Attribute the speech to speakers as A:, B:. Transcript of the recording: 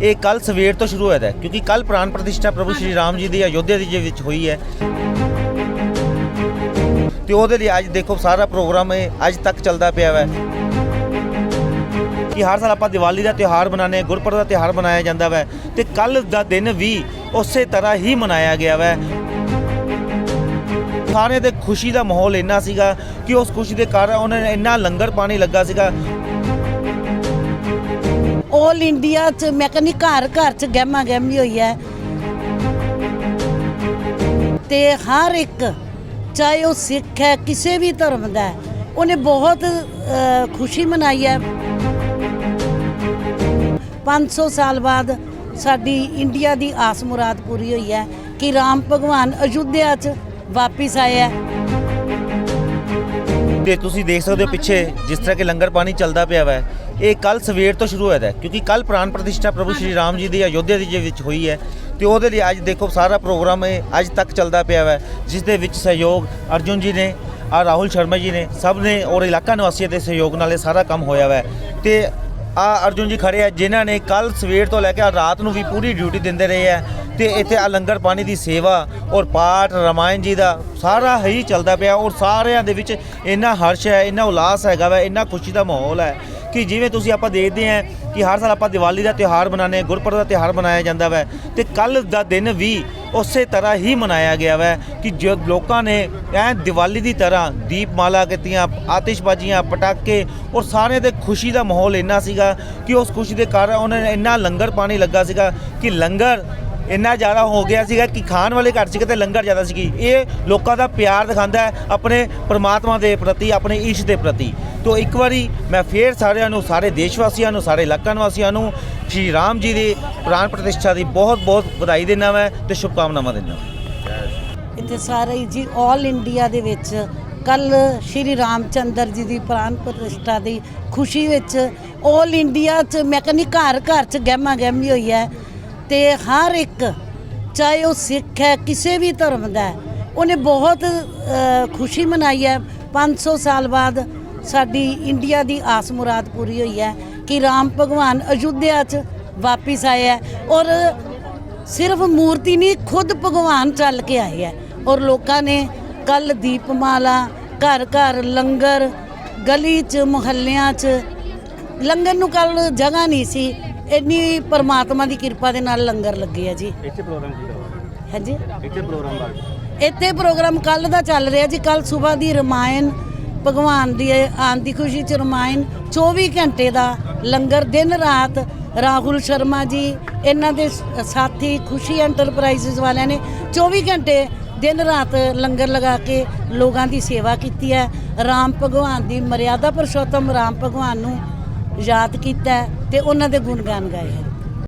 A: ਇਹ ਕੱਲ ਸਵੇਰ ਤੋਂ ਸ਼ੁਰੂ ਹੋਇਆ ਹੈ, ਕਿਉਂਕਿ ਕੱਲ ਪ੍ਰਾਨ ਪ੍ਰਤਿਸ਼ਠਾ ਪ੍ਰਭੂ ਸ਼੍ਰੀ ਰਾਮ ਜੀ ਦੀ ਅਯੋਧਿਆ ਦੀ ਦੇ ਵਿੱਚ ਹੋਈ ਹੈ। ਤੇ ਉਹਦੇ ਲਈ ਅੱਜ ਦੇਖੋ ਸਾਰਾ ਪ੍ਰੋਗਰਾਮ ਇਹ ਅੱਜ ਤੱਕ ਚੱਲਦਾ ਪਿਆ ਹੈ ਕਿ ਹਰ ਸਾਲ ਆਪਾਂ ਦੀਵਾਲੀ ਦਾ ਤਿਉਹਾਰ ਮਨਾਉਂਦੇ ਹਾਂ, ਗੁਰਪੁਰਬ ਦਾ ਤਿਉਹਾਰ ਮਨਾਇਆ ਜਾਂਦਾ ਹੈ ਤੇ ਕੱਲ ਦਾ ਦਿਨ ਵੀ ਉਸੇ ਤਰ੍ਹਾਂ ਹੀ ਮਨਾਇਆ ਗਿਆ ਹੈ ਸਾਰੇ ਦੇ ਖੁਸ਼ੀ ਦਾ ਮਾਹੌਲ ਇੰਨਾ ਸੀਗਾ ਕਿ ਉਸ ਖੁਸ਼ੀ ਦੇ ਕਾਰਨ ਉਹਨਾਂ ਨੇ ਇੰਨਾ ਲੰਗਰ ਪਾਣੀ ਲੱਗਾ ਸੀਗਾ।
B: 올 ਇੰਡੀਆ ਚ ਮੈਂ ਕਹਿੰਦੀ ਘਰ ਘਰ ਚ ਗਹਿਮਾ ਗਹਿਮੀ ਹੋਈ ਹੈ। ਤੇ ਹਰ ਇੱਕ, ਚਾਹੇ ਉਹ ਸਿੱਖ ਹੈ, ਕਿਸੇ ਵੀ ਧਰਮ ਦਾ ਉਹਨੇ ਬਹੁਤ ਖੁਸ਼ੀ ਮਨਾਈ ਹੈ। 500 ਸਾਲ ਬਾਅਦ ਸਾਡੀ ਇੰਡੀਆ ਦੀ ਆਸ ਮੁਰਾਦ ਪੂਰੀ ਹੋਈ ਹੈ ਕਿ ਰਾਮ ਭਗਵਾਨ ਅਯੁੱਧਿਆ ਚ ਵਾਪਿਸ ਆਏ ਹੈ।
A: ਤੇ ਤੁਸੀਂ ਦੇਖ ਸਕਦੇ ਹੋ ਪਿੱਛੇ ਜਿਸ ਤਰ੍ਹਾਂ ਕਿ ਲੰਗਰ ਪਾਣੀ ਚੱਲਦਾ ਪਿਆ ਹੈ ਇਹ ਕੱਲ ਸਵੇਰ ਤੋਂ ਸ਼ੁਰੂ ਹੋਇਆ ਹੈ ਕਿਉਂਕਿ ਕੱਲ ਪ੍ਰਾਨ ਪ੍ਰਤਿਸ਼ਠਾ ਪ੍ਰਭੂ ਸ਼੍ਰੀ ਰਾਮ ਜੀ ਦੀ ਅਯੋਧਿਆ ਦੀ ਦੇ ਵਿੱਚ ਹੋਈ ਹੈ, ਤੇ ਉਹਦੇ ਲਈ ਅੱਜ ਦੇਖੋ ਸਾਰਾ ਪ੍ਰੋਗਰਾਮ ਇਹ ਅੱਜ ਤੱਕ ਚੱਲਦਾ ਪਿਆ ਹੈ ਜਿਸ ਦੇ ਵਿੱਚ ਸਹਿਯੋਗ ਅਰਜੁਨ ਜੀ ਨੇ, ਆ ਰਾਹੁਲ ਸ਼ਰਮਾ ਜੀ ਨੇ, ਸਭ ਨੇ ਔਰ ਇਲਾਕਾ ਨਿਵਾਸੀਆਂ ਦੇ ਸਹਿਯੋਗ ਨਾਲ ਇਹ ਸਾਰਾ ਕੰਮ ਹੋਇਆ ਹੈ ਤੇ ਆ ਅਰਜੁਨ ਜੀ ਖੜੇ ਆ, ਜਿਨ੍ਹਾਂ ਨੇ ਕੱਲ ਸਵੇਰ ਤੋਂ ਲੈ ਕੇ ਰਾਤ ਨੂੰ ਵੀ ਪੂਰੀ ਡਿਊਟੀ ਦਿੰਦੇ ਰਹੇ ਆ, ਤੇ ਇੱਥੇ ਆ ਲੰਗਰ ਪਾਣੀ ਦੀ ਸੇਵਾ ਔਰ ਪਾਠ, ਰਮਾਇਣ ਜੀ ਦਾ ਸਾਰਾ ਹੀ ਚੱਲਦਾ ਪਿਆ ਔਰ ਸਾਰਿਆਂ ਦੇ ਵਿੱਚ ਇੰਨਾ ਹਰਸ਼ ਹੈ, ਇੰਨਾ ਉਲਾਸ ਹੈਗਾ ਵਾ, ਇੰਨਾ ਖੁਸ਼ੀ ਦਾ ਮਾਹੌਲ ਹੈ। ਕਿ ਜਿਵੇਂ ਤੁਸੀਂ ਆਪਾਂ ਦੇਖਦੇ ਹਾਂ ਕਿ ਹਰ ਸਾਲ ਆਪਾਂ ਦੀਵਾਲੀ ਦਾ ਤਿਉਹਾਰ ਮਨਾਉਂਦੇ ਹਾਂ, ਗੁਰਪੁਰਬ ਦਾ ਤਿਉਹਾਰ ਮਨਾਇਆ ਜਾਂਦਾ ਵੈ। ਤੇ ਕੱਲ ਦਾ ਦਿਨ ਵੀ ਉਸੇ ਤਰ੍ਹਾਂ ਹੀ ਮਨਾਇਆ ਗਿਆ ਵੈ ਕਿ ਜੋ ਲੋਕਾਂ ਨੇ ਐ ਦੀਵਾਲੀ ਦੀ ਤਰ੍ਹਾਂ ਦੀਪਮਾਲਾ ਕੀਤੀਆਂ, ਆਤਿਸ਼ਬਾਜ਼ੀਆਂ, ਪਟਾਕੇ ਔਰ ਸਾਰਿਆਂ ਦੇ ਖੁਸ਼ੀ ਦਾ ਮਾਹੌਲ ਇੰਨਾ ਸੀਗਾ ਕਿ ਉਸ ਖੁਸ਼ੀ ਦੇ ਕਾਰਨ ਉਹਨਾਂ ਨੇ ਇੰਨਾ ਲੰਗਰ ਪਾਣੀ ਲੱਗਾ ਸੀਗਾ ਕਿ ਲੰਗਰ ਇੰਨਾ ਜ਼ਿਆਦਾ ਹੋ ਗਿਆ ਸੀਗਾ ਕਿ ਖਾਣ ਵਾਲੇ ਘਰ ਸੀਗੇ ਤੇ ਲੰਗਰ ਜ਼ਿਆਦਾ ਸੀਗੀ ਇਹ ਲੋਕਾਂ ਦਾ ਪਿਆਰ ਦਿਖਾਉਂਦਾ ਹੈ ਆਪਣੇ ਪਰਮਾਤਮਾ ਦੇ ਪ੍ਰਤੀ, ਆਪਣੇ ਈਸ਼ ਦੇ ਪ੍ਰਤੀ। ਤੋਂ ਇੱਕ ਵਾਰੀ ਮੈਂ ਫੇਰ ਸਾਰਿਆਂ ਨੂੰ, ਸਾਰੇ ਦੇਸ਼ ਵਾਸੀਆਂ ਨੂੰ, ਸਾਰੇ ਇਲਾਕਾ ਵਾਸੀਆਂ ਨੂੰ ਸ਼੍ਰੀ ਰਾਮ ਜੀ ਦੀ ਪ੍ਰਾਣ ਪ੍ਰਤਿਸ਼ਠਾ ਦੀ ਬਹੁਤ ਬਹੁਤ ਵਧਾਈ ਦਿੰਦਾ ਮੈਂ ਤੇ ਸ਼ੁਭਕਾਮਨਾਵਾਂ ਦਿੰਦਾ
B: ਇੱਥੇ ਸਾਰੇ ਹੀ ਜੀ 올 ਇੰਡੀਆ ਦੇ ਵਿੱਚ ਕੱਲ ਸ਼੍ਰੀ ਰਾਮਚੰਦਰ ਜੀ ਦੀ ਪ੍ਰਾਨ ਪ੍ਰਤਿਸ਼ਠਾ ਦੀ ਖੁਸ਼ੀ ਵਿੱਚ 올 ਇੰਡੀਆ ਚ ਮੈਂ ਕਹਿੰਦੀ ਘਰ ਘਰ ਚ ਗਹਿਮਾ ਗਹਿਮੀ ਹੋਈ ਹੈ ਤੇ ਹਰ ਇੱਕ, ਚਾਹੇ ਉਹ ਸਿੱਖ ਹੈ, ਕਿਸੇ ਵੀ ਧਰਮ ਦਾ ਉਹਨੇ ਬਹੁਤ ਖੁਸ਼ੀ ਮਨਾਈ ਹੈ। 500 ਸਾਲ ਬਾਅਦ ਸਾਡੀ ਇੰਡੀਆ ਦੀ ਆਸ ਮੁਰਾਦ ਪੂਰੀ ਹੋਈ ਹੈ ਕਿ ਰਾਮ ਭਗਵਾਨ ਅਯੁੱਧਿਆ ਚ ਵਾਪਿਸ ਆਏ ਹੈ ਔਰ ਸਿਰਫ ਮੂਰਤੀ ਨਹੀਂ ਖੁਦ ਭਗਵਾਨ ਚੱਲ ਕੇ ਆਏ ਹੈ ਔਰ ਲੋਕਾਂ ਨੇ ਕੱਲ ਦੀਪਮਾਲਾ ਘਰ ਘਰ ਲੰਗਰ ਗਲੀ 'ਚ ਮੁਹੱਲਿਆਂ 'ਚ ਲੰਗਰ ਨੂੰ ਕੱਲ ਜਗ੍ਹਾ ਨਹੀਂ ਸੀ ਇੰਨੀ ਪਰਮਾਤਮਾ ਦੀ ਕਿਰਪਾ ਦੇ ਨਾਲ ਲੰਗਰ ਲੱਗੇ ਆ ਜੀ।
C: ਇੱਥੇ ਪ੍ਰੋਗਰਾਮ ਕੀ ਹੋਇਆ
B: ਹਾਂਜੀ।
C: ਇੱਥੇ ਪ੍ਰੋਗਰਾਮ ਬਾਅਦ
B: ਇੱਥੇ ਪ੍ਰੋਗਰਾਮ ਕੱਲ ਦਾ ਚੱਲ ਰਿਹਾ ਜੀ ਕੱਲ ਸਵੇਰ ਦੀ ਰਮਾਇਣ ਭਗਵਾਨ ਦੀ ਆਉਣ ਦੀ ਖੁਸ਼ੀ ਚ ਰਮਾਇਣ 24 ਘੰਟੇ ਦਾ ਲੰਗਰ ਦਿਨ ਰਾਤ ਰਾਹੁਲ ਸ਼ਰਮਾ ਜੀ, ਇਹਨਾਂ ਦੇ ਸਾਥੀ ਖੁਸ਼ੀ ਐਂਟਰਪ੍ਰਾਈਜ਼ਸ ਵਾਲਿਆਂ ਨੇ 24 ਘੰਟੇ ਦਿਨ ਰਾਤ ਲੰਗਰ ਲਗਾ ਕੇ ਲੋਕਾਂ ਦੀ ਸੇਵਾ ਕੀਤੀ ਹੈ। ਰਾਮ ਭਗਵਾਨ ਦੀ ਮਰਿਆਦਾ ਪੁਰਸ਼ੋਤਮ ਰਾਮ ਭਗਵਾਨ ਨੂੰ ਯਾਦ ਕੀਤਾ ਹੈ ਤੇ ਉਹਨਾਂ ਦੇ ਗੁਣਗਾਨ ਗਾਏ ਹੈ।